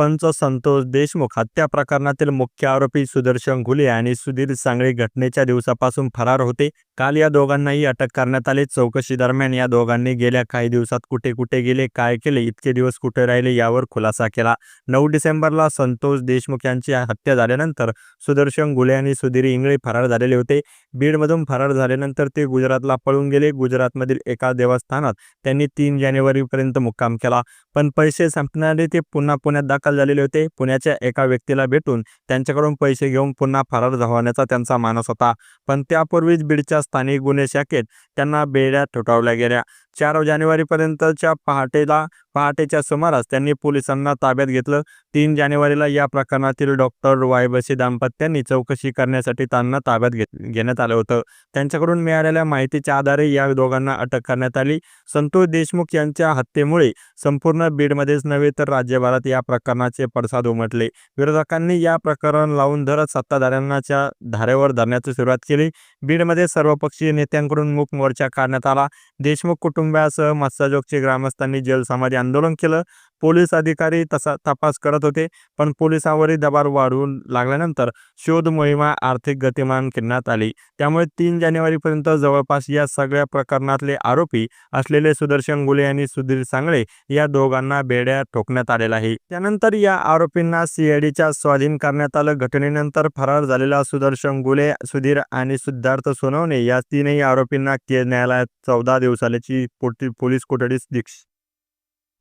सरपंच संतोष देशमुख हत्या प्रकरणातील मुख्य आरोपी सुदर्शन घुले आणि सुधीर सांगळे घटनेच्या दिवसापासून फरार होते. काल या दोघांनाही अटक करण्यात आली. चौकशी दरम्यान या दोघांनी गेल्या काही दिवसात कुठे कुठे गेले काय केले इतके दिवस कुठे राहिले यावर खुलासा केला. नऊ डिसेंबरला संतोष देशमुख यांची हत्या झाल्यानंतर सुदर्शन घुले आणि सुधीर इंगळे फरार झालेले होते. बीडमधून फरार झाल्यानंतर ते गुजरातला पळून गेले. गुजरातमधील एका देवस्थानात त्यांनी तीन जानेवारीपर्यंत मुक्काम केला. पण पैसे संपणारे ते पुन्हा पुण्यात दाखल झालेले होते. पुण्याच्या एका व्यक्तीला भेटून त्यांच्याकडून पैसे घेऊन पुन्हा फरार होण्याचा त्यांचा मानस होता. पण त्यापूर्वीच बीडच्या स्थानिक गुन्हे शाखेत त्यांना बेड्या ठोठावल्या गेल्या. चार जानेवारीपर्यंतच्या पहाटेला पहाटेच्या सुमारास त्यांनी पोलिसांना ताब्यात घेतलं. तीन जानेवारीला या प्रकरणातील डॉक्टर वायबसी दाम्पत्यांनी चौकशी करण्यासाठी त्यांना ताब्यात घेत घेण्यात आलं होतं. त्यांच्याकडून मिळालेल्या माहितीच्या आधारे या दोघांना अटक करण्यात आली. संतोष देशमुख यांच्या हत्येमुळे संपूर्ण बीडमध्येच नव्हे तर राज्यभरात या प्रकरणाचे पडसाद उमटले. विरोधकांनी या प्रकरण लावून धरत सत्ताधाऱ्यांनाच्या धारेवर धरण्याची सुरुवात केली. बीडमध्ये सर्वपक्षीय नेत्यांकडून मूक मोर्चा काढण्यात आला. देशमुख कुटुंबियासह मत्स्यजोगचे ग्रामस्थांनी जलसमाधी आंदोलन केलं. पोलीस अधिकारी तसा तपास करत होते पण पोलिसांवरही दबाव वाढू लागल्यानंतर शोध मोहिमा आर्थिक गतिमान करण्यात आली. त्यामुळे तीन जानेवारीपर्यंत जवळपास या सगळ्या प्रकरणातले आरोपी असलेले सुदर्शन गुले आणि सुधीर सांगळे या दोघांना बेड्या ठोकण्यात आलेला आहे. त्यानंतर या आरोपींना सीआयडीच्या स्वाधीन करण्यात आलं. घटनेनंतर फरार झालेला सुदर्शन गुले सुधीर आणि सिद्धार्थ सोनवणे या तीनही आरोपींना केज न्यायालयात चौदा दिवसाची पोलीस कोठडीस शिक्षा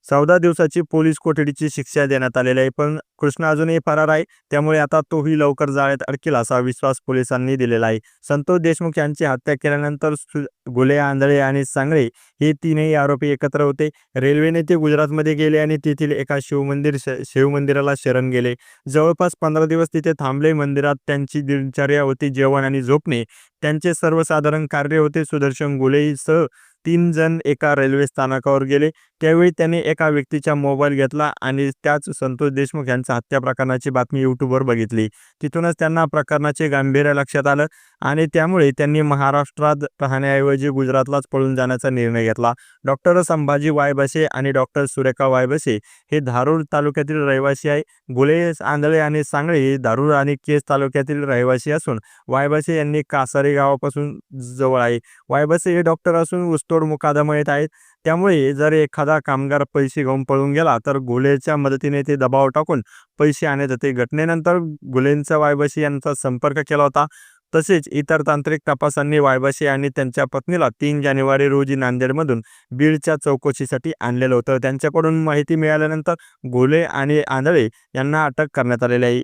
चौदा दिवसाची पोलीस कोठडीची शिक्षा देण्यात आलेली आहे. पण कृष्ण अजूनही फरार आहे. त्यामुळे आता तोही लवकर जाळ्यात अडकेल असा विश्वास पोलिसांनी दिलेला आहे. संतोष देशमुख यांची हत्या केल्यानंतर गुले आंधळे आणि सांगळे हे तीनही आरोपी एकत्र होते. रेल्वेने ते गुजरातमध्ये गेले आणि तेथील एका शिवमंदिर शिवमंदिराला शरण गेले. जवळपास पंधरा दिवस तिथे थांबले. मंदिरात त्यांची दिनचर्या होती. जेवण आणि झोपणे त्यांचे सर्वसाधारण कार्य होते. सुदर्शन गुलेसह तीन जण एका रेल्वे स्थानकावर गेले. त्यावेळी त्याने एका व्यक्तीचा मोबाईल घेतला आणि त्याच संतोष देशमुख यांच्या हत्या प्रकरणाची बातमी यूट्यूबवर बघितली. तिथूनच त्यांना प्रकरणाचे गांभीर्य लक्षात आलं आणि त्यामुळे त्यांनी महाराष्ट्रात राहण्याऐवजी गुजरातलाच पळून जाण्याचा निर्णय घेतला. डॉक्टर संभाजी वायबसे आणि डॉक्टर सुरेखा वायबसे हे धारूर तालुक्यातील रहिवासी आहे. गुले आंधळे आणि सांगळे हे धारूर आणि केस तालुक्यातील रहिवासी असून वायबसे यांनी कासारी गावापासून जवळ आहे. वायबसे हे डॉक्टर असून तोडमुकादम येत आहेत. त्यामुळे जर एखादा कामगार पैसे घेऊन पळून गेला तर गुलेच्या मदतीने ते दबाव टाकून पैसे आणत होते. घटनेनंतर गुलेंचा वायबशी यांचा संपर्क केला होता. तसेच इतर तांत्रिक तपासांनी वायबाशी आणि त्यांच्या पत्नीला तीन जानेवारी रोजी नांदेडमधून बीडच्या चौकशीसाठी आणलेलं होतं. त्यांच्याकडून माहिती मिळाल्यानंतर घोले आणि आंधळे यांना अटक करण्यात आलेली आहे.